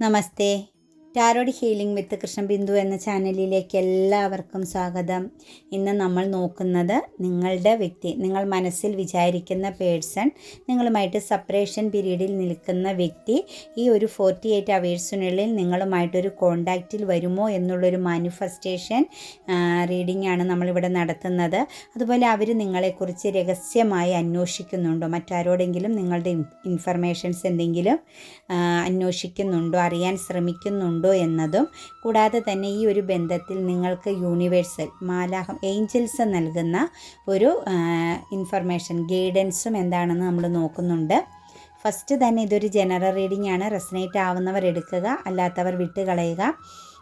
నమస్తే tarot healing വിത്ത് കൃഷ്ണബിന്ദു എന്ന ചാനലിലേക്ക് എല്ലാവർക്കും സ്വാഗതം. ഇന്ന് നമ്മൾ നോക്കുന്നത് നിങ്ങളുടെ വ്യക്തി നിങ്ങൾ മനസ്സിൽ വിചാരിക്കുന്ന പേഴ്സൺ നിങ്ങളുമായിട്ട് സപ്പറേഷൻ പീരീഡിൽ നിൽക്കുന്ന വ്യക്തി ഈ ഒരു ഫോർട്ടി എയ്റ്റ് അവേഴ്സിനുള്ളിൽ നിങ്ങളുമായിട്ടൊരു കോണ്ടാക്റ്റിൽ വരുമോ എന്നുള്ളൊരു മാനിഫെസ്റ്റേഷൻ റീഡിംഗ് ആണ് നമ്മളിവിടെ നടത്തുന്നത്. അതുപോലെ അവർ നിങ്ങളെക്കുറിച്ച് രഹസ്യമായി അന്വേഷിക്കുന്നുണ്ടോ? മറ്റാരോടെങ്കിലും നിങ്ങളുടെ ഇൻഫർമേഷൻസ് എന്തെങ്കിലും അന്വേഷിക്കുന്നുണ്ടോ? അറിയാൻ ശ്രമിക്കുന്നുണ്ടോ? എന്നതും കൂടാതെ തന്നെ ഈ ഒരു ബന്ധത്തിൽ നിങ്ങൾക്ക് യൂണിവേഴ്സൽ മാലാഹം ഏഞ്ചൽസ് നൽകുന്ന ഒരു ഇൻഫർമേഷൻ ഗൈഡൻസും എന്താണെന്ന് നമ്മൾ നോക്കുന്നുണ്ട്. ഫസ്റ്റ് തന്നെ ഇതൊരു ജനറൽ റീഡിംഗ് ആണ്. റെസനേറ്റ് ആവുന്നവർ എടുക്കുക അല്ലാത്തവർ വിട്ടുകളയുക.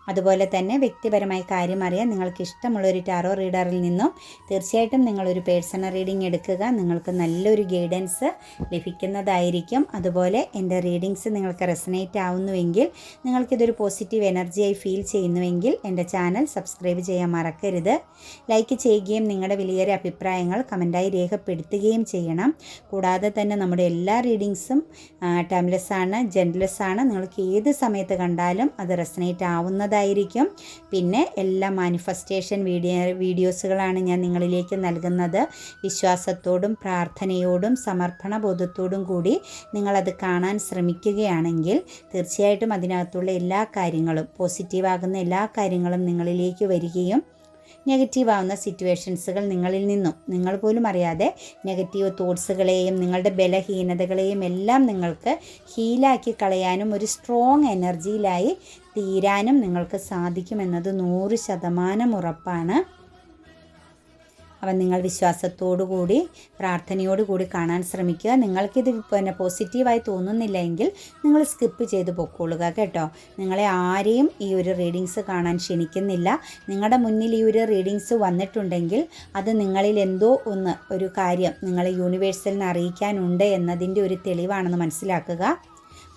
അതുപോലെ തന്നെ വ്യക്തിപരമായ കാര്യം അറിയാൻ നിങ്ങൾക്ക് ഇഷ്ടമുള്ള ഒരു ടാറോ റീഡറിൽ നിന്നും തീർച്ചയായിട്ടും നിങ്ങളൊരു പേഴ്സണൽ റീഡിംഗ് എടുക്കുക. നിങ്ങൾക്ക് നല്ലൊരു ഗൈഡൻസ് ലഭിക്കുന്നതായിരിക്കും. അതുപോലെ എന്റെ റീഡിങ്സ് നിങ്ങൾക്ക് റെസനേറ്റ് ആവുന്നുവെങ്കിൽ നിങ്ങൾക്കിതൊരു പോസിറ്റീവ് എനർജിയായി ഫീൽ ചെയ്യുന്നുവെങ്കിൽ എന്റെ ചാനൽ സബ്സ്ക്രൈബ് ചെയ്യാൻ മറക്കരുത്. ലൈക്ക് ചെയ്യുകയും നിങ്ങളുടെ വിലയേറിയ അഭിപ്രായങ്ങൾ കമന്റായി രേഖപ്പെടുത്തുകയും ചെയ്യണം. കൂടാതെ തന്നെ നമ്മുടെ എല്ലാ റീഡിങ്സും ടൈംലെസ് ആണ് ജെൻലെസ് ആണ് നിങ്ങൾക്ക് ഏത് സമയത്ത് കണ്ടാലും അത് റെസനേറ്റ് ആവുന്നതായിരിക്കും പിന്നെ എല്ലാ മാനിഫെസ്റ്റേഷൻ വീഡിയോ വീഡിയോസുകളാണ് ഞാൻ നിങ്ങളിലേക്ക് നൽകുന്നത്. വിശ്വാസത്തോടും പ്രാർത്ഥനയോടും സമർപ്പണ ബോധത്തോടും കൂടി നിങ്ങളത് കാണാൻ ശ്രമിക്കുകയാണെങ്കിൽ തീർച്ചയായിട്ടും അതിനകത്തുള്ള എല്ലാ കാര്യങ്ങളും പോസിറ്റീവാകുന്ന എല്ലാ കാര്യങ്ങളും നിങ്ങളിലേക്ക് വരികയും നെഗറ്റീവ് ആവുന്ന സിറ്റുവേഷൻസുകൾ നിങ്ങളിൽ നിന്നും നിങ്ങൾ പോലും അറിയാതെ നെഗറ്റീവ് തോട്ട്സുകളെയും നിങ്ങളുടെ ബലഹീനതകളെയും എല്ലാം നിങ്ങൾക്ക് ഹീലാക്കി കളയാനും ഒരു സ്ട്രോങ് എനർജിയിലായി തീരാനും നിങ്ങൾക്ക് സാധിക്കുമെന്നത് നൂറ് ശതമാനം ഉറപ്പാണ്. അവൻ നിങ്ങൾ വിശ്വാസത്തോടുകൂടി പ്രാർത്ഥനയോടുകൂടി പ്രാർത്ഥനയോടു കൂടി കാണാൻ ശ്രമിക്കുക. നിങ്ങൾക്കിത് പിന്നെ പോസിറ്റീവായി തോന്നുന്നില്ല എങ്കിൽ നിങ്ങൾ സ്കിപ്പ് ചെയ്ത് പൊക്കോളുക കേട്ടോ. നിങ്ങളെ ആരെയും ഈ ഒരു റീഡിങ്സ് കാണാൻ ക്ഷണിക്കുന്നില്ല. നിങ്ങളുടെ മുന്നിൽ ഈ ഒരു റീഡിങ്സ് വന്നിട്ടുണ്ടെങ്കിൽ അത് നിങ്ങളിൽ എന്തോ ഒന്ന് ഒരു കാര്യം നിങ്ങളെ യൂണിവേഴ്സലിന് അറിയിക്കാനുണ്ട് എന്നതിന്റെ ഒരു തെളിവാണെന്ന് മനസ്സിലാക്കുക.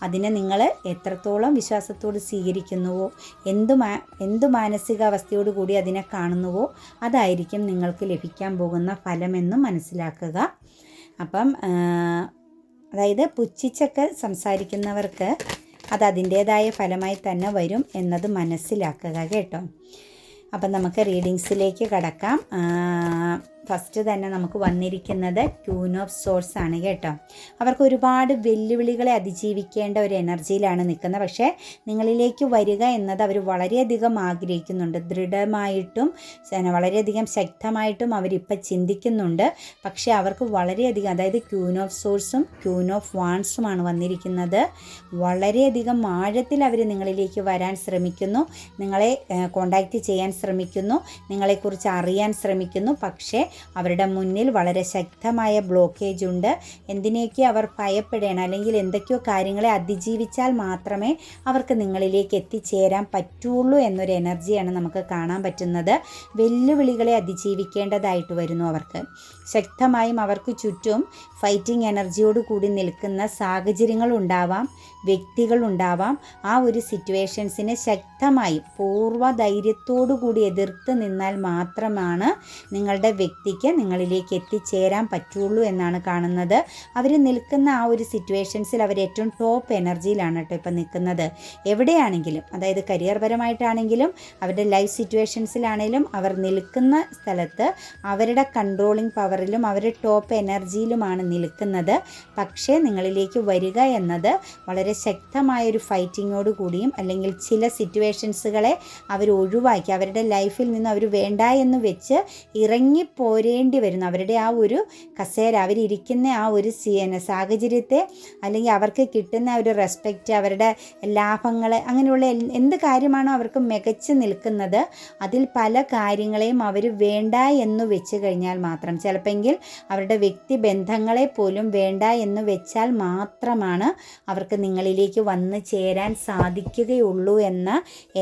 അതിനെ നിങ്ങൾ എത്രത്തോളം വിശ്വാസത്തോട് സ്വീകരിക്കുന്നുവോ എന്ത് മാ എന്ത് മാനസികാവസ്ഥയോടു കൂടി അതിനെ കാണുന്നുവോ അതായിരിക്കും നിങ്ങൾക്ക് ലഭിക്കാൻ പോകുന്ന ഫലമെന്നും മനസ്സിലാക്കുക. അപ്പം അതായത് പുച്ഛിച്ചൊക്കെ സംസാരിക്കുന്നവർക്ക് അത് അതിന്റേതായ ഫലമായി തന്നെ വരും എന്നത് മനസ്സിലാക്കുക കേട്ടോ. അപ്പം നമുക്ക് റീഡിങ്സിലേക്ക് കടക്കാം. ഫസ്റ്റ് തന്നെ നമുക്ക് വന്നിരിക്കുന്നത് ക്യൂൻ ഓഫ് സോഴ്സ് ആണ് കേട്ടോ. അവർക്ക് ഒരുപാട് വെല്ലുവിളികളെ അതിജീവിക്കേണ്ട ഒരു എനർജിയിലാണ് നിൽക്കുന്നത്. പക്ഷേ നിങ്ങളിലേക്ക് വരിക എന്നത് അവർ വളരെയധികം ആഗ്രഹിക്കുന്നുണ്ട്. ദൃഢമായിട്ടും വളരെയധികം ശക്തമായിട്ടും അവരിപ്പോൾ ചിന്തിക്കുന്നുണ്ട്. പക്ഷേ അവർക്ക് വളരെയധികം അതായത് ക്യൂൻ ഓഫ് സോഴ്സും ക്യൂൻ ഓഫ് വാൺസുമാണ് വന്നിരിക്കുന്നത്. വളരെയധികം ആഴത്തിൽ അവർ നിങ്ങളിലേക്ക് വരാൻ ശ്രമിക്കുന്നു. നിങ്ങളെ കോണ്ടാക്റ്റ് ചെയ്യാൻ ശ്രമിക്കുന്നു. നിങ്ങളെക്കുറിച്ച് അറിയാൻ ശ്രമിക്കുന്നു. പക്ഷേ അവരുടെ മുന്നിൽ വളരെ ശക്തമായ ബ്ലോക്കേജ് ഉണ്ട്. എന്തിനെയൊക്കെ അവർ ഭയപ്പെടണം അല്ലെങ്കിൽ എന്തൊക്കെയോ കാര്യങ്ങളെ അതിജീവിച്ചാൽ മാത്രമേ അവർക്ക് നിങ്ങളിലേക്ക് എത്തിച്ചേരാൻ പറ്റുള്ളൂ എന്നൊരു എനർജിയാണ് നമുക്ക് കാണാൻ പറ്റുന്നത്. വെല്ലുവിളികളെ അതിജീവിക്കേണ്ടതായിട്ട് വരുന്നു അവർക്ക്. ശക്തമായും അവർക്ക് ചുറ്റും ഫൈറ്റിംഗ് എനർജിയോട് കൂടി നിൽക്കുന്ന സാഹചര്യങ്ങൾ ഉണ്ടാവാം വ്യക്തികൾ ഉണ്ടാവാം. ആ ഒരു സിറ്റുവേഷൻസിനെ ശക്തമായും പൂർവ ധൈര്യത്തോടു കൂടി എതിർത്ത് നിന്നാൽ മാത്രമാണ് നിങ്ങളുടെ വ്യക്തിക്ക് നിങ്ങളിലേക്ക് എത്തിച്ചേരാൻ പറ്റുള്ളൂ എന്നാണ് കാണുന്നത്. അവർ നിൽക്കുന്ന ആ ഒരു സിറ്റുവേഷൻസിൽ അവർ ഏറ്റവും ടോപ്പ് എനർജിയിലാണ് കേട്ടോ ഇപ്പം നിൽക്കുന്നത്. എവിടെയാണെങ്കിലും അതായത് കരിയർ പരമായിട്ടാണെങ്കിലും അവരുടെ ലൈഫ് സിറ്റുവേഷൻസിലാണെങ്കിലും അവർ നിൽക്കുന്ന സ്ഥലത്ത് അവരുടെ കൺട്രോളിങ് പവറിലും അവരുടെ ടോപ്പ് എനർജിയിലുമാണ് നിൽക്കുന്നത്. പക്ഷേ നിങ്ങളിലേക്ക് വരിക എന്നത് വളരെ ശക്തമായ ഒരു ഫൈറ്റിങ്ങോട് കൂടിയും അല്ലെങ്കിൽ ചില സിറ്റുവേഷൻസുകളെ അവർ ഒഴിവാക്കി അവരുടെ ലൈഫിൽ നിന്ന് അവർ വേണ്ട എന്ന് വെച്ച് ഇറങ്ങി പോരേണ്ടി വരുന്നു. അവരുടെ ആ ഒരു കസേര അവരിയ്ക്കുന്ന ആ ഒരു സാഹചര്യത്തെ അല്ലെങ്കിൽ അവർക്ക് കിട്ടുന്ന ഒരു റെസ്പെക്റ്റ് അവരുടെ ലാഭങ്ങൾ അങ്ങനെയുള്ള എന്ത് കാര്യമാണോ അവർക്ക് മികച്ച് നിൽക്കുന്നത് അതിൽ പല കാര്യങ്ങളെയും അവർ വേണ്ട എന്ന് വെച്ച് കഴിഞ്ഞാൽ മാത്രം. ചിലപ്പെങ്കിൽ അവരുടെ വ്യക്തി ബന്ധങ്ങളെ പോലും വേണ്ട എന്ന് വെച്ചാൽ മാത്രമാണ് അവർക്ക് നിങ്ങളിലേക്ക് വന്ന് ചേരാൻ സാധിക്കുകയുള്ളൂ എന്ന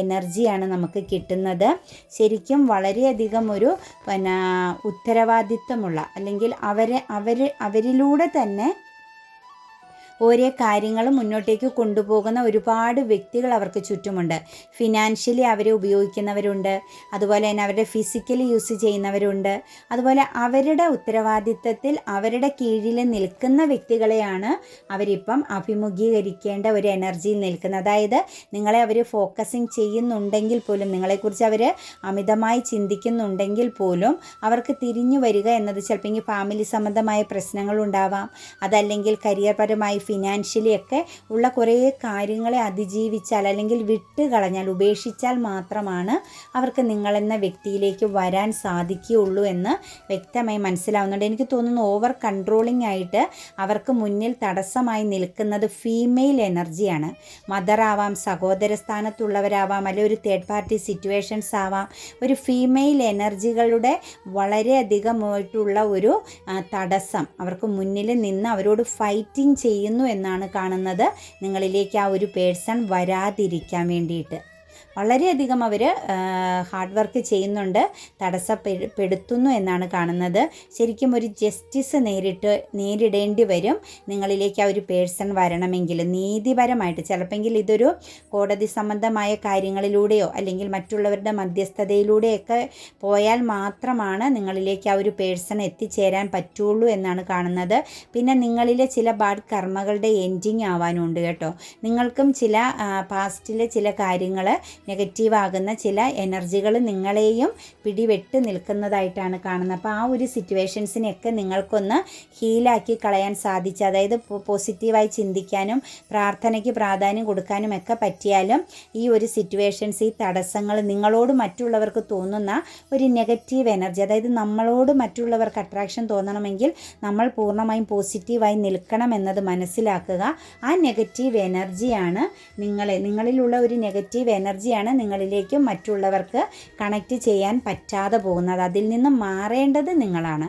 എനർജിയാണ് നമുക്ക് കിട്ടുന്നത്. ശരിക്കും വളരെയധികം ഒരു പിന്നെ ഉത്തരവാദിത്വമുള്ള അല്ലെങ്കിൽ അവരെ അവർ അവരിലൂടെ തന്നെ ഓരോ കാര്യങ്ങൾ മുന്നോട്ടേക്ക് കൊണ്ടുപോകുന്ന ഒരുപാട് വ്യക്തികൾ അവർക്ക് ചുറ്റുമുണ്ട്. ഫിനാൻഷ്യലി അവരെ ഉപയോഗിക്കുന്നവരുണ്ട്. അതുപോലെ തന്നെ അവരുടെ ഫിസിക്കലി യൂസ് ചെയ്യുന്നവരുണ്ട്. അതുപോലെ അവരുടെ ഉത്തരവാദിത്തത്തിൽ അവരുടെ കീഴിൽ നിൽക്കുന്ന വ്യക്തികളെയാണ് അവരിപ്പം അഭിമുഖീകരിക്കേണ്ട ഒരു എനർജിയിൽ നിൽക്കുന്നത്. അതായത് നിങ്ങളെ അവർ ഫോക്കസിങ് ചെയ്യുന്നുണ്ടെങ്കിൽ പോലും നിങ്ങളെക്കുറിച്ച് അവർ അമിതമായി ചിന്തിക്കുന്നുണ്ടെങ്കിൽ പോലും അവർക്ക് തിരിഞ്ഞു വരിക എന്നത് ചിലപ്പോൾ ഫാമിലി സംബന്ധമായ പ്രശ്നങ്ങളുണ്ടാവാം അതല്ലെങ്കിൽ കരിയർ പരമായി ഫിനാൻഷ്യലി ഒക്കെ ഉള്ള കുറേ കാര്യങ്ങളെ അതിജീവിച്ചാൽ അല്ലെങ്കിൽ വിട്ട് കളഞ്ഞാൽ ഉപേക്ഷിച്ചാൽ മാത്രമാണ് അവർക്ക് നിങ്ങളെന്ന വ്യക്തിയിലേക്ക് വരാൻ സാധിക്കുകയുള്ളൂ എന്ന് വ്യക്തമായി മനസ്സിലാവുന്നുണ്ട്. എനിക്ക് തോന്നുന്നു ഓവർ കൺട്രോളിംഗ് ആയിട്ട് അവർക്ക് മുന്നിൽ തടസ്സമായി നിൽക്കുന്നത് ഫീമെയിൽ എനർജിയാണ് മദർ ആവാം സഹോദര സ്ഥാനത്തുള്ളവരാവാം അല്ലെങ്കിൽ ഒരു തേർഡ് പാർട്ടി സിറ്റുവേഷൻസ് ആവാം. ഒരു ഫീമെയിൽ എനർജികളുടെ വളരെയധികമായിട്ടുള്ള ഒരു തടസ്സം. അവർക്ക് മുന്നിൽ നിന്ന് അവരോട് ഫൈറ്റിംഗ് ചെയ്യുന്നു എന്നാണ് കാണുന്നത്. നിങ്ങളിലേക്ക് ആ ഒരു പേഴ്സൺ വരാതിരിക്കാൻ വേണ്ടിയിട്ട്. വളരെയധികം അവർ ഹാർഡ് വർക്ക് ചെയ്യുന്നുണ്ട് തടസ്സപ്പെടുത്തുന്നു എന്നാണ് കാണുന്നത്. ശരിക്കും ഒരു ജസ്റ്റിസ് നേരിട്ട് നേരിടേണ്ടി വരും. നിങ്ങളിലേക്ക് ആ ഒരു പേഴ്സൺ വരണമെങ്കിൽ നീതിപരമായിട്ട് ചിലപ്പോൾ ഇതൊരു കോടതി സംബന്ധമായ കാര്യങ്ങളിലൂടെയോ അല്ലെങ്കിൽ മറ്റുള്ളവരുടെ മധ്യസ്ഥതയിലൂടെയൊക്കെ പോയാൽ മാത്രമാണ് നിങ്ങളിലേക്ക് ആ ഒരു പേഴ്സൺ എത്തിച്ചേരാൻ പറ്റുള്ളൂ എന്നാണ് കാണുന്നത്. പിന്നെ നിങ്ങളിലെ ചില ബാഡ് കർമ്മകളുടെ എൻഡിങ് ആവാനുണ്ട് കേട്ടോ. നിങ്ങൾക്കും ചില പാസ്റ്റിലെ ചില കാര്യങ്ങൾ നെഗറ്റീവ് ആകുന്ന ചില എനർജികൾ നിങ്ങളെയും പിടിവെട്ട് നിൽക്കുന്നതായിട്ടാണ് കാണുന്നത്. അപ്പോൾ ആ ഒരു സിറ്റുവേഷൻസിനെയൊക്കെ നിങ്ങൾക്കൊന്ന് ഹീലാക്കി കളയാൻ സാധിച്ചു അതായത് പോസിറ്റീവായി ചിന്തിക്കാനും പ്രാർത്ഥനയ്ക്ക് പ്രാധാന്യം കൊടുക്കാനും ഒക്കെ പറ്റിയാലും ഈ ഒരു സിറ്റുവേഷൻസ് ഈ തടസ്സങ്ങൾ നിങ്ങളോട് മറ്റുള്ളവർക്ക് തോന്നുന്ന ഒരു നെഗറ്റീവ് എനർജി അതായത് നമ്മളോട് മറ്റുള്ളവർക്ക് അട്രാക്ഷൻ തോന്നണമെങ്കിൽ നമ്മൾ പൂർണമായും പോസിറ്റീവായി നിൽക്കണം എന്നത് മനസ്സിലാക്കുക. ആ നെഗറ്റീവ് എനർജിയാണ് നിങ്ങളെ നിങ്ങളിലുള്ള ഒരു നെഗറ്റീവ് എനർജിയാണ് വഴിയാണ് നിങ്ങളിലേക്ക് മറ്റുള്ളവർക്ക് കണക്റ്റ് ചെയ്യാൻ പറ്റാതെ പോകുന്നത്. അതിൽ നിന്നും മാറേണ്ടത് നിങ്ങളാണ്.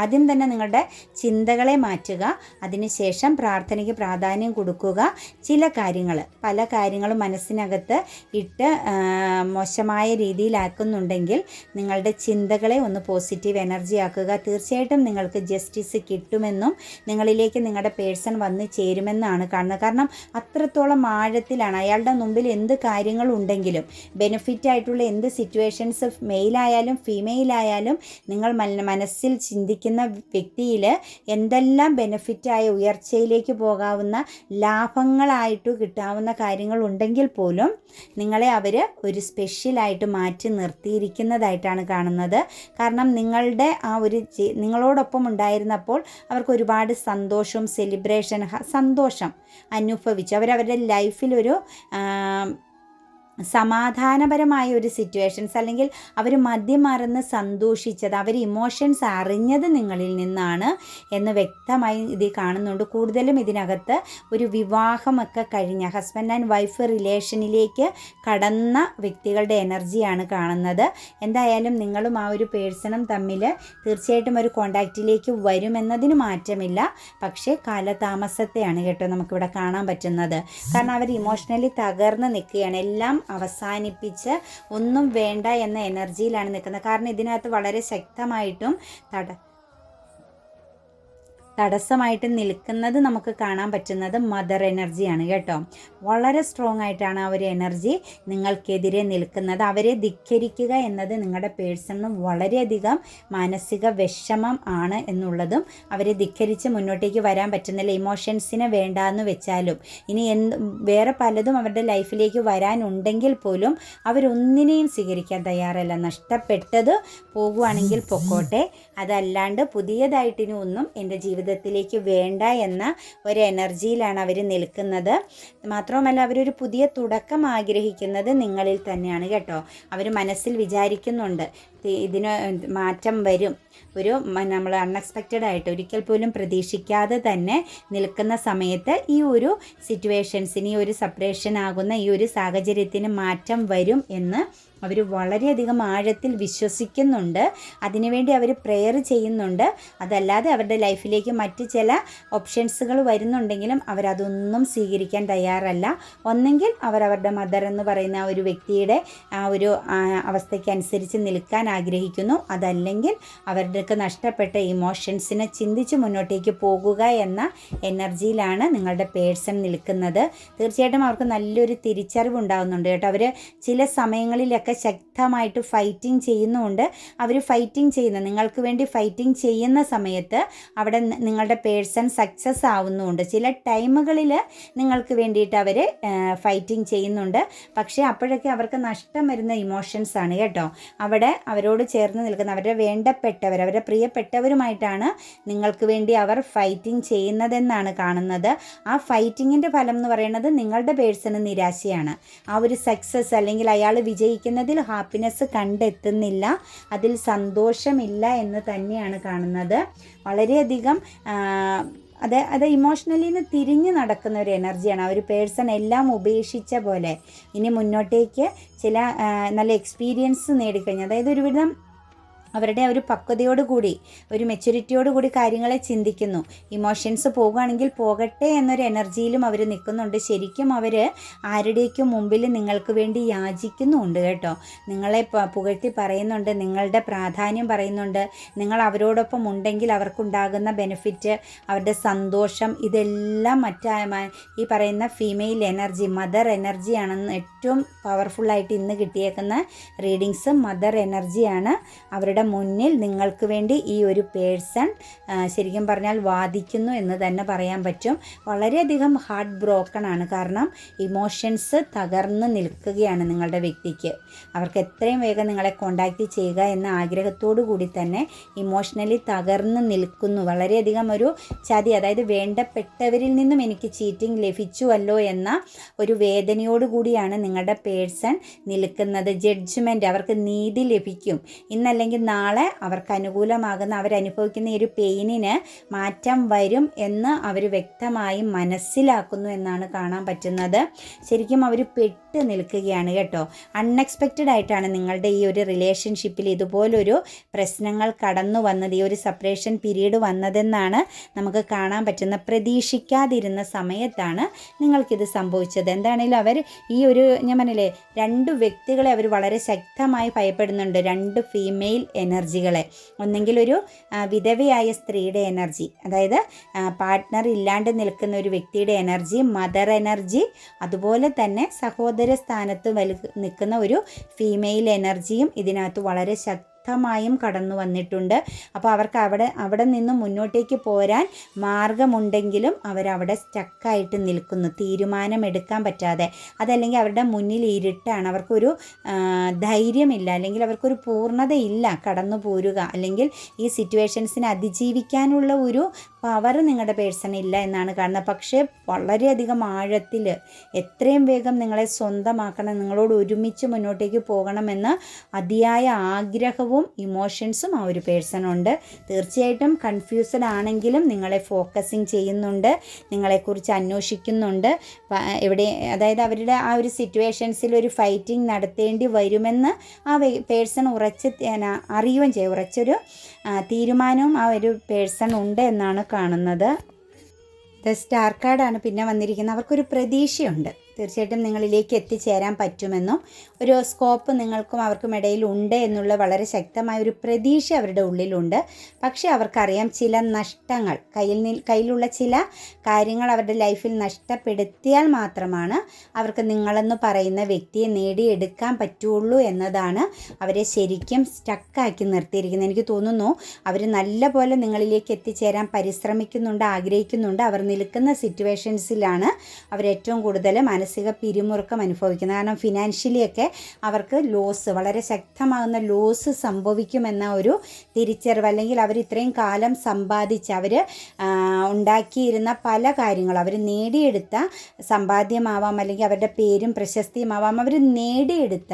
ആദ്യം തന്നെ നിങ്ങളുടെ ചിന്തകളെ മാറ്റുക അതിനുശേഷം പ്രാർത്ഥനയ്ക്ക് പ്രാധാന്യം കൊടുക്കുക. ചില കാര്യങ്ങൾ പല കാര്യങ്ങളും മനസ്സിനകത്ത് ഇട്ട് മോശമായ രീതിയിലാക്കുന്നുണ്ടെങ്കിൽ നിങ്ങളുടെ ചിന്തകളെ ഒന്ന് പോസിറ്റീവ് എനർജി ആക്കുക. തീർച്ചയായിട്ടും നിങ്ങൾക്ക് ജസ്റ്റിസ് കിട്ടുമെന്നും നിങ്ങളിലേക്ക് നിങ്ങളുടെ പേഴ്സൺ വന്ന് ചേരുമെന്നാണ് കാണുന്നത്. കാരണം അത്രത്തോളം ആഴത്തിലാണ്. അയാളുടെ മുമ്പിൽ എന്ത് കാര്യങ്ങളുണ്ടെങ്കിലും ബെനിഫിറ്റ് ആയിട്ടുള്ള എന്ത് സിറ്റുവേഷൻസ് മെയിലായാലും ഫീമെയിലായാലും നിങ്ങൾ മനസ്സിൽ ചിന്തി ചിന്തിക്കുന്ന വ്യക്തിയിൽ എന്തെല്ലാം ബെനിഫിറ്റായ ഉയർച്ചയിലേക്ക് പോകാവുന്ന ലാഭങ്ങളായിട്ട് കിട്ടാവുന്ന കാര്യങ്ങൾ ഉണ്ടെങ്കിൽ പോലും നിങ്ങളെ അവർ ഒരു സ്പെഷ്യലായിട്ട് മാറ്റി നിർത്തിയിരിക്കുന്നതായിട്ടാണ് കാണുന്നത്. കാരണം നിങ്ങളുടെ ആ ഒരു നിങ്ങളോടൊപ്പം ഉണ്ടായിരുന്നപ്പോൾ അവർക്ക് ഒരുപാട് സന്തോഷവും സെലിബ്രേഷൻ സന്തോഷം അനുഭവിച്ചു. അവരവരുടെ ലൈഫിലൊരു സമാധാനപരമായ ഒരു സിറ്റുവേഷൻസ് അല്ലെങ്കിൽ അവർ മദ്യം മറന്ന് സന്തോഷിച്ചത് അവർ ഇമോഷൻസ് അറിഞ്ഞത് നിങ്ങളിൽ നിന്നാണ് എന്ന് വ്യക്തമായി ഇത് കാണുന്നുണ്ട്. കൂടുതലും ഇതിനകത്ത് ഒരു വിവാഹമൊക്കെ കഴിഞ്ഞ ഹസ്ബൻഡ് ആൻഡ് വൈഫ് റിലേഷനിലേക്ക് കടന്ന വ്യക്തികളുടെ എനർജിയാണ് കാണുന്നത്. എന്തായാലും നിങ്ങളും ആ ഒരു പേഴ്സണും തമ്മിൽ തീർച്ചയായിട്ടും ഒരു കോണ്ടാക്റ്റിലേക്ക് വരുമെന്നതിന് മാറ്റമില്ല. പക്ഷേ കാലതാമസത്തെയാണ് കേട്ടോ നമുക്കിവിടെ കാണാൻ പറ്റുന്നത്. കാരണം അവർ ഇമോഷണലി തകർന്ന് നിൽക്കുകയാണ്. എല്ലാം അവസാനിപ്പിച്ച് ഒന്നും വേണ്ട എന്ന എനർജിയിലാണ് നിൽക്കുന്നത്. കാരണം ഇതിനകത്ത് വളരെ ശക്തമായിട്ടും തട തടസ്സമായിട്ട് നിൽക്കുന്നത് നമുക്ക് കാണാൻ പറ്റുന്നത് മദർ എനർജിയാണ് കേട്ടോ. വളരെ സ്ട്രോങ് ആയിട്ടാണ് ആ ഒരു എനർജി നിങ്ങൾക്കെതിരെ നിൽക്കുന്നത്. അവരെ ധിക്കരിക്കുക എന്നത് നിങ്ങളുടെ പേഴ്സണിന് വളരെയധികം മാനസിക വിഷമം ആണ് എന്നുള്ളതും അവരെ ധിക്കരിച്ച് മുന്നോട്ടേക്ക് വരാൻ പറ്റുന്നില്ല. ഇമോഷൻസിനെ വേണ്ട എന്ന് വെച്ചാലും. ഇനി എന്ത് വേറെ പലതും അവരുടെ ലൈഫിലേക്ക് വരാനുണ്ടെങ്കിൽ പോലും അവരൊന്നിനെയും സ്വീകരിക്കാൻ തയ്യാറല്ല. നഷ്ടപ്പെട്ടത് പോകുവാണെങ്കിൽ പൊക്കോട്ടെ. അതല്ലാണ്ട് പുതിയതായിട്ടിനി ഒന്നും എന്റെ ജീവിതത്തിലേക്ക് വേണ്ട എന്ന ഒരു എനർജിയിലാണ് അവർ നിൽക്കുന്നത്. മാത്രവുമല്ല അവരൊരു പുതിയ തുടക്കം ആഗ്രഹിക്കുന്നത് നിങ്ങളിൽ തന്നെയാണ് കേട്ടോ. അവർ മനസ്സിൽ വിചാരിക്കുന്നുണ്ട് ഇതിന് മാറ്റം വരും. ഒരു നമ്മൾ അൺഎക്സ്പെക്റ്റഡ് ആയിട്ട് ഒരിക്കൽ പോലും പ്രതീക്ഷിക്കാതെ തന്നെ നിൽക്കുന്ന സമയത്ത് ഈ ഒരു സിറ്റുവേഷൻസിന് ഈ ഒരു സെപ്പറേഷൻ ആകുന്ന ഈ ഒരു സാഹചര്യത്തിന് മാറ്റം വരും എന്ന് അവർ വളരെയധികം ആഴത്തിൽ വിശ്വസിക്കുന്നുണ്ട്. അതിനുവേണ്ടി അവർ പ്രെയർ ചെയ്യുന്നുണ്ട്. അതല്ലാതെ അവരുടെ ലൈഫിലേക്ക് മറ്റ് ചില ഓപ്ഷൻസുകൾ വരുന്നുണ്ടെങ്കിലും അവരതൊന്നും സ്വീകരിക്കാൻ തയ്യാറല്ല. ഒന്നെങ്കിൽ അവർ അവരുടെ മദർ എന്ന് പറയുന്ന ആ ഒരു വ്യക്തിയുടെ ആ ഒരു അവസ്ഥയ്ക്കനുസരിച്ച് നിൽക്കാൻ ആഗ്രഹിക്കുന്നു. അതല്ലെങ്കിൽ അവരുടെയൊക്കെ നഷ്ടപ്പെട്ട ഇമോഷൻസിനെ ചിന്തിച്ച് മുന്നോട്ടേക്ക് പോകുക എന്ന എനർജിയിലാണ് നിങ്ങളുടെ പേഴ്സൺ നിൽക്കുന്നത്. തീർച്ചയായിട്ടും അവർക്ക് നല്ലൊരു തിരിച്ചറിവ് ഉണ്ടാകുന്നുണ്ട് കേട്ടോ. അവർ ചില സമയങ്ങളിലൊക്കെ ശക്തമായിട്ട് ഫൈറ്റിംഗ് ചെയ്യുന്നുമുണ്ട്. അവർ ഫൈറ്റിംഗ് ചെയ്യുന്ന. നിങ്ങൾക്ക് വേണ്ടി ഫൈറ്റിംഗ് ചെയ്യുന്ന സമയത്ത് അവിടെ നിങ്ങളുടെ പേഴ്സൺ സക്സസ് ആവുന്നുണ്ട് ചില ടൈമുകളിൽ നിങ്ങൾക്ക് വേണ്ടിയിട്ട് അവർ ഫൈറ്റിംഗ് ചെയ്യുന്നുണ്ട്. പക്ഷേ അപ്പോഴൊക്കെ അവർക്ക് നഷ്ടം വരുന്ന ഇമോഷൻസ് ആണ് കേട്ടോ. അവിടെ അവരോട് ചേർന്ന് നിൽക്കുന്ന അവരുടെ വേണ്ടപ്പെട്ടവർ അവരുടെ പ്രിയപ്പെട്ടവരുമായിട്ടാണ് നിങ്ങൾക്ക് വേണ്ടി അവർ ഫൈറ്റിംഗ് ചെയ്യുന്നതെന്നാണ് കാണുന്നത്. ആ ഫൈറ്റിങ്ങിന്റെ ഫലം എന്ന് പറയുന്നത് നിങ്ങളുടെ പേഴ്സണ് നിരാശയാണ്. ആ ഒരു സക്സസ് അല്ലെങ്കിൽ അയാൾ വിജയിക്കുന്നതിൽ ഹാപ്പിനെസ് കണ്ടെത്തുന്നില്ല അതിൽ സന്തോഷമില്ല എന്ന് തന്നെയാണ് കാണുന്നത്. വളരെയധികം അത് അത് ഇമോഷണലിൽ നിന്ന് തിരിഞ്ഞു നടക്കുന്ന ഒരു എനർജിയാണ് ആ ഒരു പേഴ്സൺ എല്ലാം ഉപേക്ഷിച്ച പോലെ ഇനി മുന്നോട്ടേക്ക് ചില നല്ല എക്സ്പീരിയൻസ് നേടിക്കഴിഞ്ഞു അതായത് ഒരുവിധം അവരുടെ ഒരു പക്വതയോട് കൂടി ഒരു മെച്യൂരിറ്റിയോടുകൂടി കാര്യങ്ങളെ ചിന്തിക്കുന്നു. ഇമോഷൻസ് പോകുകയാണെങ്കിൽ പോകട്ടെ എന്നൊരു എനർജിയിലും അവർ നിൽക്കുന്നുണ്ട്. ശരിക്കും അവർ ആരുടെയൊക്കെ മുമ്പിൽ നിങ്ങൾക്ക് വേണ്ടി യാചിക്കുന്നുമുണ്ട് കേട്ടോ. നിങ്ങളെ പുകഴ്ത്തി പറയുന്നുണ്ട് നിങ്ങളുടെ പ്രാധാന്യം പറയുന്നുണ്ട്. നിങ്ങൾ അവരോടൊപ്പം ഉണ്ടെങ്കിൽ അവർക്കുണ്ടാകുന്ന ബെനിഫിറ്റ് അവരുടെ സന്തോഷം ഇതെല്ലാം മറ്റായ ഈ പറയുന്ന ഫീമെയിൽ എനർജി മദർ എനർജിയാണെന്ന് ഏറ്റവും പവർഫുള്ളായിട്ട് ഇന്ന് കിട്ടിയേക്കുന്ന റീഡിങ്സ് മദർ എനർജിയാണ് അവരുടെ മുന്നിൽ നിങ്ങൾക്ക് വേണ്ടി ഈ ഒരു പേഴ്സൺ ശരിക്കും പറഞ്ഞാൽ വാദിക്കുന്നു എന്ന് തന്നെ പറയാൻ പറ്റും. വളരെയധികം ഹാർട്ട് ബ്രോക്കൺ ആണ്. കാരണം ഇമോഷൻസ് തകർന്ന് നിൽക്കുകയാണ് നിങ്ങളുടെ വ്യക്തിക്ക്. അവർക്ക് എത്രയും വേഗം നിങ്ങളെ കോണ്ടാക്റ്റ് ചെയ്യുക എന്ന ആഗ്രഹത്തോടു കൂടി തന്നെ ഇമോഷണലി തകർന്ന് നിൽക്കുന്നു. വളരെയധികം ഒരു ചതി അതായത് വേണ്ടപ്പെട്ടവരിൽ നിന്നും എനിക്ക് ചീറ്റിംഗ് ലഭിച്ചുവല്ലോ എന്ന ഒരു വേദനയോടുകൂടിയാണ് നിങ്ങളുടെ പേഴ്സൺ നിൽക്കുന്നത്. ജഡ്ജ്മെന്റ് അവർക്ക് നീതി ലഭിക്കും. ഇന്നല്ലെങ്കിൽ നാളെ അവർക്ക് അനുകൂലമാകുന്ന അവരനുഭവിക്കുന്ന ഈ ഒരു പെയിനിന് മാറ്റം വരും എന്ന് അവർ വ്യക്തമായി മനസ്സിലാക്കുന്നു എന്നാണ് കാണാൻ പറ്റുന്നത്. ശരിക്കും അവർ പെട്ട് നിൽക്കുകയാണ് കേട്ടോ. അൺഎക്സ്പെക്റ്റഡ് ആയിട്ടാണ് നിങ്ങളുടെ ഈ ഒരു റിലേഷൻഷിപ്പിൽ ഇതുപോലൊരു പ്രശ്നങ്ങൾ കടന്നു വന്നത് ഈ ഒരു സെപ്പറേഷൻ പീരീഡ് വന്നതെന്നാണ് നമുക്ക് കാണാൻ പറ്റുന്ന പ്രതീക്ഷിക്കാതിരുന്ന സമയത്താണ് നിങ്ങൾക്കിത് സംഭവിച്ചത്. എന്താണെങ്കിലും അവർ ഈ ഒരു ഞാൻ പറഞ്ഞില്ലേ രണ്ട് വ്യക്തികളെ അവർ വളരെ ശക്തമായി ഭയപ്പെടുന്നുണ്ട്. രണ്ട് ഫീമെയിൽ എനർജികളെ. ഒന്നെങ്കിൽ ഒരു വിധവയായ സ്ത്രീയുടെ എനർജി അതായത് പാർട്ട്ണർ ഇല്ലാണ്ട് നിൽക്കുന്ന ഒരു വ്യക്തിയുടെ എനർജി മദർ എനർജി അതുപോലെ തന്നെ സഹോദര സ്ഥാനത്ത് നിൽക്കുന്ന ഒരു ഫീമെയിൽ എനർജിയും ഇതിനകത്ത് വളരെ ശക്തമായും കടന്നു വന്നിട്ടുണ്ട്. അപ്പോൾ അവർക്ക് അവിടെ അവിടെ നിന്ന് മുന്നോട്ടേക്ക് പോരാൻ മാർഗമുണ്ടെങ്കിലും അവരവിടെ സ്റ്റക്കായിട്ട് നിൽക്കുന്നു. തീരുമാനമെടുക്കാൻ പറ്റാതെ. അതല്ലെങ്കിൽ അവരുടെ മുന്നിൽ ഇരുട്ടാണ്. അവർക്കൊരു ധൈര്യമില്ല. അല്ലെങ്കിൽ അവർക്കൊരു പൂർണതയില്ല കടന്നു പോരുക അല്ലെങ്കിൽ ഈ സിറ്റുവേഷൻസിനെ അതിജീവിക്കാനുള്ള ഒരു പവർ നിങ്ങളുടെ പേഴ്സണില്ല എന്നാണ് കാണുന്നത്. പക്ഷേ വളരെയധികം ആഴത്തിൽ എത്രയും വേഗം നിങ്ങളെ സ്വന്തമാക്കണം നിങ്ങളോട് ഒരുമിച്ച് മുന്നോട്ടേക്ക് പോകണമെന്ന് അതിയായ ആഗ്രഹവും ഇമോഷൻസും ആ ഒരു പേഴ്സണുണ്ട് തീർച്ചയായിട്ടും കൺഫ്യൂസ്ഡ് ആണെങ്കിലും നിങ്ങളെ ഫോക്കസിങ് ചെയ്യുന്നുണ്ട് നിങ്ങളെക്കുറിച്ച് അന്വേഷിക്കുന്നുണ്ട്. എവിടെ അതായത് അവരുടെ ആ ഒരു സിറ്റുവേഷൻസിൽ ഒരു ഫൈറ്റിംഗ് നടത്തേണ്ടി വരുമെന്ന് ആ പേഴ്സൺ ഉറച്ച് അറിയുകയും ചെയ്യും. ഉറച്ചൊരു തീരുമാനവും ആ ഒരു പേഴ്സൺ ഉണ്ട് എന്നാണ് കാണുന്നത്. ദ സ്റ്റാർ കാർഡാണ് പിന്നെ വന്നിരിക്കുന്നത്. അവർക്കൊരു പ്രതീക്ഷയുണ്ട്. തീർച്ചയായിട്ടും നിങ്ങളിലേക്ക് എത്തിച്ചേരാൻ പറ്റുമെന്നും ഒരു സ്കോപ്പ് നിങ്ങൾക്കും അവർക്കും ഇടയിൽ ഉണ്ട് എന്നുള്ള വളരെ ശക്തമായ ഒരു പ്രതീക്ഷ അവരുടെ ഉള്ളിലുണ്ട്. പക്ഷേ അവർക്കറിയാം ചില നഷ്ടങ്ങൾ കയ്യിൽ കയ്യിലുള്ള ചില കാര്യങ്ങൾ അവരുടെ ലൈഫിൽ നഷ്ടപ്പെടുത്തിയാൽ മാത്രമാണ് അവർക്ക് നിങ്ങളെന്ന് പറയുന്ന വ്യക്തിയെ നേടിയെടുക്കാൻ പറ്റുള്ളൂ എന്നതാണ് അവരെ ശരിക്കും സ്റ്റക്കാക്കി നിർത്തിയിരിക്കുന്നത്. എനിക്ക് തോന്നുന്നു അവർ നല്ല പോലെ നിങ്ങളിലേക്ക് എത്തിച്ചേരാൻ പരിശ്രമിക്കുന്നുണ്ട് ആഗ്രഹിക്കുന്നുണ്ട്. അവർ നിൽക്കുന്ന സിറ്റുവേഷൻസിലാണ് അവർ ഏറ്റവും കൂടുതൽ മാനസിക പിരിമുറുക്കം അനുഭവിക്കുന്നത്. കാരണം ഫിനാൻഷ്യലിയൊക്കെ അവർക്ക് ലോസ് വളരെ ശക്തമാകുന്ന ലോസ് സംഭവിക്കുമെന്ന ഒരു തിരിച്ചറിവ് അല്ലെങ്കിൽ അവർ ഇത്രയും കാലം സമ്പാദിച്ച് അവർ ഉണ്ടാക്കിയിരുന്ന പല കാര്യങ്ങളും അവർ നേടിയെടുത്ത സമ്പാദ്യമാവാം അല്ലെങ്കിൽ അവരുടെ പേരും പ്രശസ്തിയുമാവാം അവർ നേടിയെടുത്ത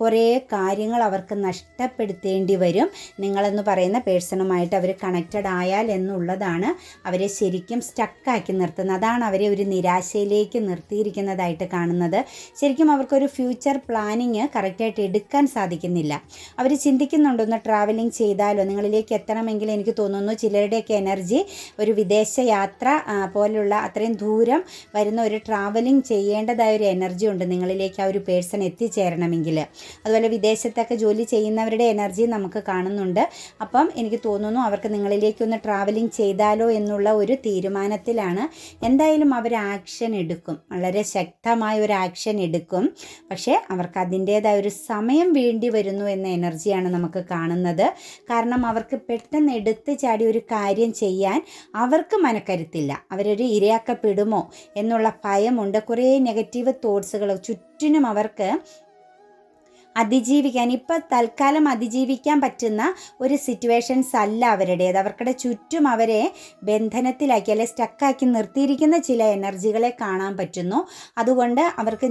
കുറേ കാര്യങ്ങൾ അവർക്ക് നഷ്ടപ്പെടുത്തേണ്ടി വരും. നിങ്ങളെന്ന് പറയുന്ന പേഴ്സണുമായിട്ട് അവർ കണക്റ്റഡ് ആയാൽ എന്നുള്ളതാണ് അവരെ ശരിക്കും സ്റ്റക്കാക്കി നിർത്തുന്നത്. അതാണ് അവരെ ഒരു നിരാശയിലേക്ക് നിർത്തിയിരിക്കുന്നതായിട്ട് കാണുന്നത്. ശരിക്കും അവർക്കൊരു ഫ്യൂച്ചർ പ്ലാനിങ് കറക്റ്റായിട്ട് എടുക്കാൻ സാധിക്കുന്നില്ല. അവർ ചിന്തിക്കുന്നുണ്ട് ഒന്ന് ട്രാവലിംഗ് ചെയ്താലോ? നിങ്ങളിലേക്ക് എത്തണമെങ്കിൽ എനിക്ക് തോന്നുന്നു ചിലരുടെയൊക്കെ എനർജി ഒരു വിദേശ യാത്ര പോലുള്ള അത്രയും ദൂരം വരുന്ന ഒരു ട്രാവലിംഗ് ചെയ്യേണ്ടതായ ഒരു എനർജി ഉണ്ട് നിങ്ങളിലേക്ക് ആ ഒരു പേഴ്സൺ എത്തിച്ചേരണമെങ്കിൽ. അതുപോലെ വിദേശത്തൊക്കെ ജോലി ചെയ്യുന്നവരുടെ എനർജി നമുക്ക് കാണുന്നുണ്ട്. അപ്പം എനിക്ക് തോന്നുന്നു അവർക്ക് നിങ്ങളിലേക്ക് ഒന്ന് ട്രാവലിംഗ് ചെയ്താലോ എന്നുള്ള ഒരു തീരുമാനത്തിലാണ്. എന്തായാലും അവർ ആക്ഷൻ എടുക്കും. വളരെ ശക്തമായ ഒരു ആക്ഷൻ എടുക്കും പക്ഷേ അവർക്ക് അതിന്റേതായ ഒരു സമയം വേണ്ടി വരുന്നു എന്ന എനർജിയാണ് നമുക്ക് കാണുന്നത്. കാരണം അവർക്ക് പെട്ടെന്ന് എടുത്ത് ചാടി ഒരു കാര്യം ചെയ്യാൻ അവർക്ക് മനക്കരുത്തില്ല. അവരൊരു ഇരയാക്കപ്പെടുമോ എന്നുള്ള ഭയമുണ്ട്. കുറേ നെഗറ്റീവ് തോട്ട്സുകൾ ചുറ്റിനും അവർക്ക് അതിജീവിക്കാൻ ഇപ്പം തൽക്കാലം അതിജീവിക്കാൻ പറ്റുന്ന ഒരു സിറ്റുവേഷൻസ് അല്ല അവരുടേത്. അവർക്കുടെ ചുറ്റും അവരെ ബന്ധനത്തിലാക്കി അല്ലെ സ്റ്റക്കാക്കി നിർത്തിയിരിക്കുന്ന ചില എനർജികളെ കാണാൻ പറ്റുന്നു. അതുകൊണ്ട് അവർക്ക്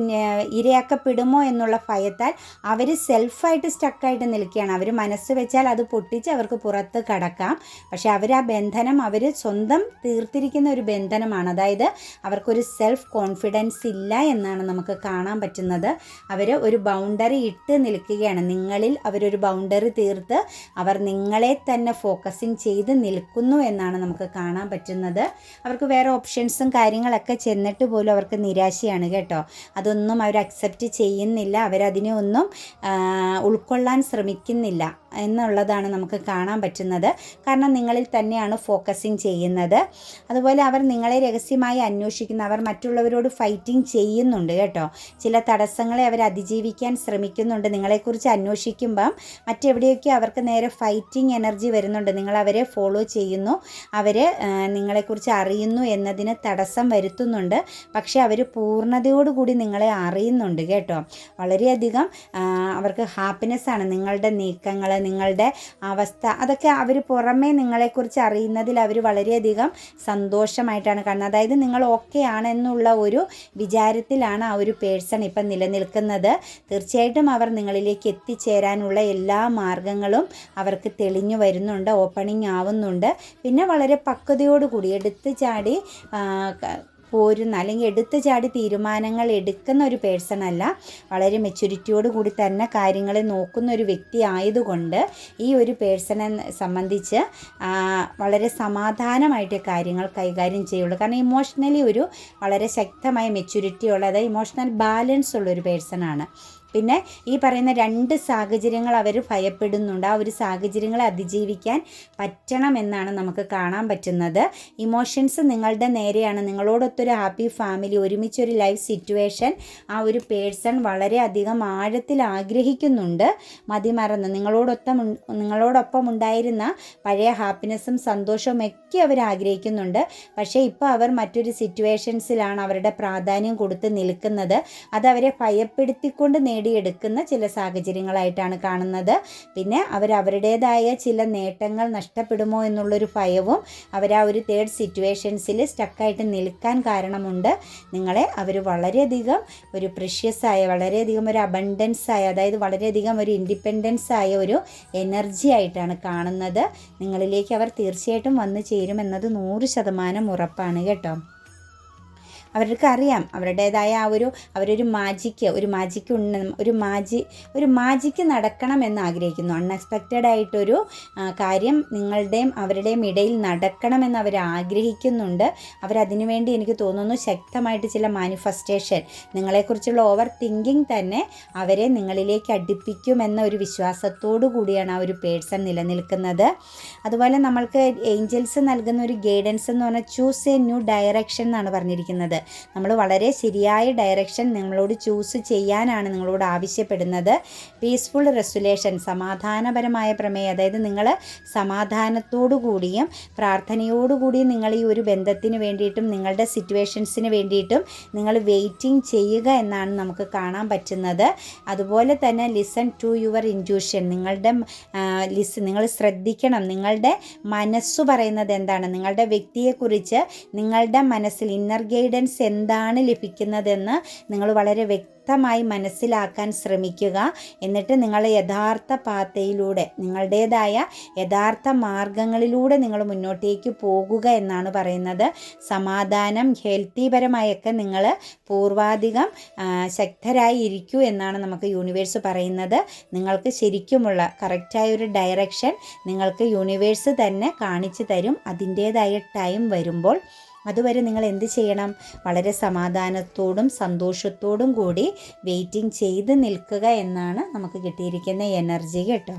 ഇരയാക്കപ്പെടുമോ എന്നുള്ള ഭയത്താൽ അവർ സെൽഫായിട്ട് സ്റ്റക്കായിട്ട് നിൽക്കുകയാണ്. അവർ മനസ്സ് വെച്ചാൽ അത് പൊട്ടിച്ച് അവർക്ക് പുറത്ത് കടക്കാം. പക്ഷേ അവർ ആ ബന്ധനം അവർ സ്വന്തം തീർത്തിരിക്കുന്ന ഒരു ബന്ധനമാണ്. അതായത് അവർക്കൊരു സെൽഫ് കോൺഫിഡൻസ് ഇല്ല എന്നാണ് നമുക്ക് കാണാൻ പറ്റുന്നത്. അവർ ഒരു ബൗണ്ടറി ഇട്ട് നിൽക്കുകയാണ്. നിങ്ങളിൽ അവരൊരു ബൗണ്ടറി തീർത്ത് അവർ നിങ്ങളെ തന്നെ ഫോക്കസിങ് ചെയ്ത് നിൽക്കുന്നു എന്നാണ് നമുക്ക് കാണാൻ പറ്റുന്നത്. അവർക്ക് വേറെ ഓപ്ഷൻസും കാര്യങ്ങളൊക്കെ ചെന്നിട്ട് പോലും അവർക്ക് നിരാശയാണ് കേട്ടോ. അതൊന്നും അവർ അക്സെപ്റ്റ് ചെയ്യുന്നില്ല. അവരതിനെ ഒന്നും ഉൾക്കൊള്ളാൻ ശ്രമിക്കുന്നില്ല എന്നുള്ളതാണ് നമുക്ക് കാണാൻ പറ്റുന്നത്. കാരണം നിങ്ങളിൽ തന്നെയാണ് ഫോക്കസിങ് ചെയ്യുന്നത്. അതുപോലെ അവർ നിങ്ങളെ രഹസ്യമായി അന്വേഷിക്കുന്ന. അവർ മറ്റുള്ളവരോട് ഫൈറ്റിംഗ് ചെയ്യുന്നുണ്ട് കേട്ടോ. ചില തടസ്സങ്ങളെ അവർ അതിജീവിക്കാൻ ശ്രമിക്കുന്നുണ്ട്. നിങ്ങളെക്കുറിച്ച് അന്വേഷിക്കുമ്പം മറ്റെവിടെയൊക്കെ അവർക്ക് നേരെ ഫൈറ്റിംഗ് എനർജി വരുന്നുണ്ട്. നിങ്ങൾ അവരെ ഫോളോ ചെയ്യുന്നു. അവർ നിങ്ങളെക്കുറിച്ച് അറിയുന്നു എന്നതിന് തടസ്സം വരുത്തുന്നുണ്ട്. പക്ഷേ അവർ പൂർണതയോടുകൂടി നിങ്ങളെ അറിയുന്നുണ്ട് കേട്ടോ. വളരെയധികം അവർക്ക് ഹാപ്പിനെസ് ആണ്. നിങ്ങളുടെ നീക്കങ്ങൾ നിങ്ങളുടെ അവസ്ഥ അതൊക്കെ അവർ പുറമേ നിങ്ങളെക്കുറിച്ച് അറിയുന്നതിൽ അവർ വളരെയധികം സന്തോഷമായിട്ടാണ് കാണുന്നത്. അതായത് നിങ്ങൾ ഓക്കെ ആണെന്നുള്ള ഒരു വിചാരത്തിലാണ് ആ ഒരു പേഴ്സൺ ഇപ്പം നിലനിൽക്കുന്നത്. തീർച്ചയായിട്ടും അവർ നിങ്ങളിലേക്ക് എത്തിച്ചേരാനുള്ള എല്ലാ മാർഗങ്ങളും അവർക്ക് തെളിഞ്ഞു വരുന്നുണ്ട് ഓപ്പണിംഗ് ആവുന്നുണ്ട്. പിന്നെ വളരെ പക്വതയോടുകൂടി എടുത്ത് ചാടി പോരുന്ന അല്ലെങ്കിൽ എടുത്തു ചാടി തീരുമാനങ്ങൾ എടുക്കുന്ന ഒരു പേഴ്സൺ അല്ല. വളരെ മെച്യൂരിറ്റിയോട് കൂടി തന്നെ കാര്യങ്ങളെ നോക്കുന്ന ഒരു വ്യക്തി ആയതുകൊണ്ട് ഈ ഒരു പേഴ്സണെ സംബന്ധിച്ച് വളരെ സമാധാനമായിട്ട് കാര്യങ്ങൾ കൈകാര്യം ചെയ്യുള്ളൂ. കാരണം ഇമോഷണലി ഒരു വളരെ ശക്തമായ മെച്യൂരിറ്റി ഉള്ള അതായത് ഇമോഷണൽ ബാലൻസ് ഉള്ള ഒരു പേഴ്സണാണ് പിന്നെ ഈ പറയുന്ന രണ്ട് സാഹചര്യങ്ങൾ അവർ ഭയപ്പെടുന്നുണ്ട്. ആ ഒരു സാഹചര്യങ്ങളെ അതിജീവിക്കാൻ പറ്റണം എന്നാണ് നമുക്ക് കാണാൻ പറ്റുന്നത്. ഇമോഷൻസ് നിങ്ങളുടെ നേരെയാണ്. നിങ്ങളോടൊത്തൊരു ഹാപ്പി ഫാമിലി ഒരുമിച്ചൊരു ലൈഫ് സിറ്റുവേഷൻ ആ ഒരു പേഴ്സൺ വളരെയധികം ആഴത്തിൽ ആഗ്രഹിക്കുന്നുണ്ട്. മതിമറന്ന്. നിങ്ങളോടൊപ്പം ഉൺ- നിങ്ങളോടൊപ്പം ഉണ്ടായിരുന്ന പഴയ ഹാപ്പിനെസ്സും സന്തോഷവും ഒക്കെ അവർ ആഗ്രഹിക്കുന്നുണ്ട്. പക്ഷേ ഇപ്പോൾ അവർ മറ്റൊരു സിറ്റുവേഷൻസിലാണ് അവരുടെ പ്രാധാന്യം കൊടുത്ത് നിൽക്കുന്നത്. അത് അവരെ ഭയപ്പെടുത്തിക്കൊണ്ട് നേടിയെടുക്കുന്ന ചില സാഹചര്യങ്ങളായിട്ടാണ് കാണുന്നത്. പിന്നെ അവർ അവരുടേതായ ചില നേട്ടങ്ങൾ നഷ്ടപ്പെടുമോ എന്നുള്ളൊരു ഭയവും അവർ ആ ഒരു തേർഡ് സിറ്റുവേഷൻസിൽ സ്റ്റക്കായിട്ട് നിൽക്കാൻ കാരണമുണ്ട്. നിങ്ങളെ അവർ വളരെയധികം ഒരു പ്രഷ്യസായ വളരെയധികം ഒരു അബണ്ടൻസ് ആയ അതായത് വളരെയധികം ഒരു ഇൻഡിപെൻഡൻസ് ആയ ഒരു എനർജി ആയിട്ടാണ് കാണുന്നത്. നിങ്ങളിലേക്ക് അവർ തീർച്ചയായിട്ടും വന്നു ചേരുമെന്നത് നൂറ് ശതമാനം ഉറപ്പാണ് കേട്ടോ. അവർക്ക് അറിയാം അവരുടേതായ ആ ഒരു അവരൊരു മാജിക്ക് ഒരു മാജിക്ക് ഒരു മാജി ഒരു മാജിക്ക് നടക്കണം എന്ന് ആഗ്രഹിക്കുന്നു. അൺഎക്സ്പെക്റ്റഡ് ആയിട്ടൊരു കാര്യം നിങ്ങളുടെയും അവരുടെയും ഇടയിൽ നടക്കണമെന്ന് അവർ ആഗ്രഹിക്കുന്നുണ്ട്. അവരതിനു വേണ്ടി എനിക്ക് തോന്നുന്നു ശക്തമായിട്ട് ചില മാനിഫെസ്റ്റേഷൻ നിങ്ങളെക്കുറിച്ചുള്ള ഓവർ തിങ്കിങ് തന്നെ അവരെ നിങ്ങളിലേക്ക് അടുപ്പിക്കുമെന്ന ഒരു വിശ്വാസത്തോടു കൂടിയാണ് ആ ഒരു പേഴ്സൺ നിലനിൽക്കുന്നത്. അതുപോലെ നമ്മൾക്ക് ഏഞ്ചൽസ് നൽകുന്ന ഒരു ഗൈഡൻസ് എന്ന് പറഞ്ഞാൽ ചൂസ് എ ന്യൂ ഡയറക്ഷൻ എന്നാണ് പറഞ്ഞിരിക്കുന്നത്. നമ്മൾ വളരെ ശരിയായ ഡയറക്ഷൻ നിങ്ങളോട് ചൂസ് ചെയ്യാനാണ് നിങ്ങളോട് ആവശ്യപ്പെടുന്നത്. പീസ്ഫുൾ റെസുലേഷൻ സമാധാനപരമായ പ്രമേയം അതായത് നിങ്ങൾ സമാധാനത്തോടു കൂടിയും പ്രാർത്ഥനയോടുകൂടിയും നിങ്ങൾ ഈ ഒരു ബന്ധത്തിന് വേണ്ടിയിട്ടും നിങ്ങളുടെ സിറ്റുവേഷൻസിന് വേണ്ടിയിട്ടും നിങ്ങൾ വെയിറ്റിംഗ് ചെയ്യുക എന്നാണ് നമുക്ക് കാണാൻ പറ്റുന്നത്. അതുപോലെ തന്നെ ലിസൺ ടു യുവർ ഇന്റ്യൂഷൻ നിങ്ങളുടെ ലിസ് നിങ്ങൾ ശ്രദ്ധിക്കണം. നിങ്ങളുടെ മനസ്സ് പറയുന്നത് എന്താണ്? നിങ്ങളുടെ വ്യക്തിയെക്കുറിച്ച് നിങ്ങളുടെ മനസ്സിൽ ഇന്നർ ഗൈഡൻസ് ഗൈഡൻസ് എന്താണ് ലഭിക്കുന്നതെന്ന് നിങ്ങൾ വളരെ വ്യക്തമായി മനസ്സിലാക്കാൻ ശ്രമിക്കുക. എന്നിട്ട് നിങ്ങൾ യഥാർത്ഥ പാതയിലൂടെ നിങ്ങളുടേതായ യഥാർത്ഥ മാർഗങ്ങളിലൂടെ നിങ്ങൾ മുന്നോട്ടേക്ക് പോകുക എന്നാണ് പറയുന്നത്. സമാധാനം ഹെൽത്തി പരമായൊക്കെ നിങ്ങൾ പൂർവാധികം ശക്തരായി ഇരിക്കൂ എന്നാണ് നമുക്ക് യൂണിവേഴ്സ് പറയുന്നത്. നിങ്ങൾക്ക് ശരിക്കുമുള്ള കറക്റ്റായ ഒരു ഡയറക്ഷൻ നിങ്ങൾക്ക് യൂണിവേഴ്സ് തന്നെ കാണിച്ചു തരും. അതിന്റേതായ ടൈം വരുമ്പോൾ അതുവരെ നിങ്ങൾ എന്ത് ചെയ്യണം? വളരെ സമാധാനത്തോടും സന്തോഷത്തോടും കൂടി വെയിറ്റിംഗ് ചെയ്ത് നിൽക്കുക എന്നാണ് നമുക്ക് കിട്ടിയിരിക്കുന്ന എനർജി കേട്ടോ.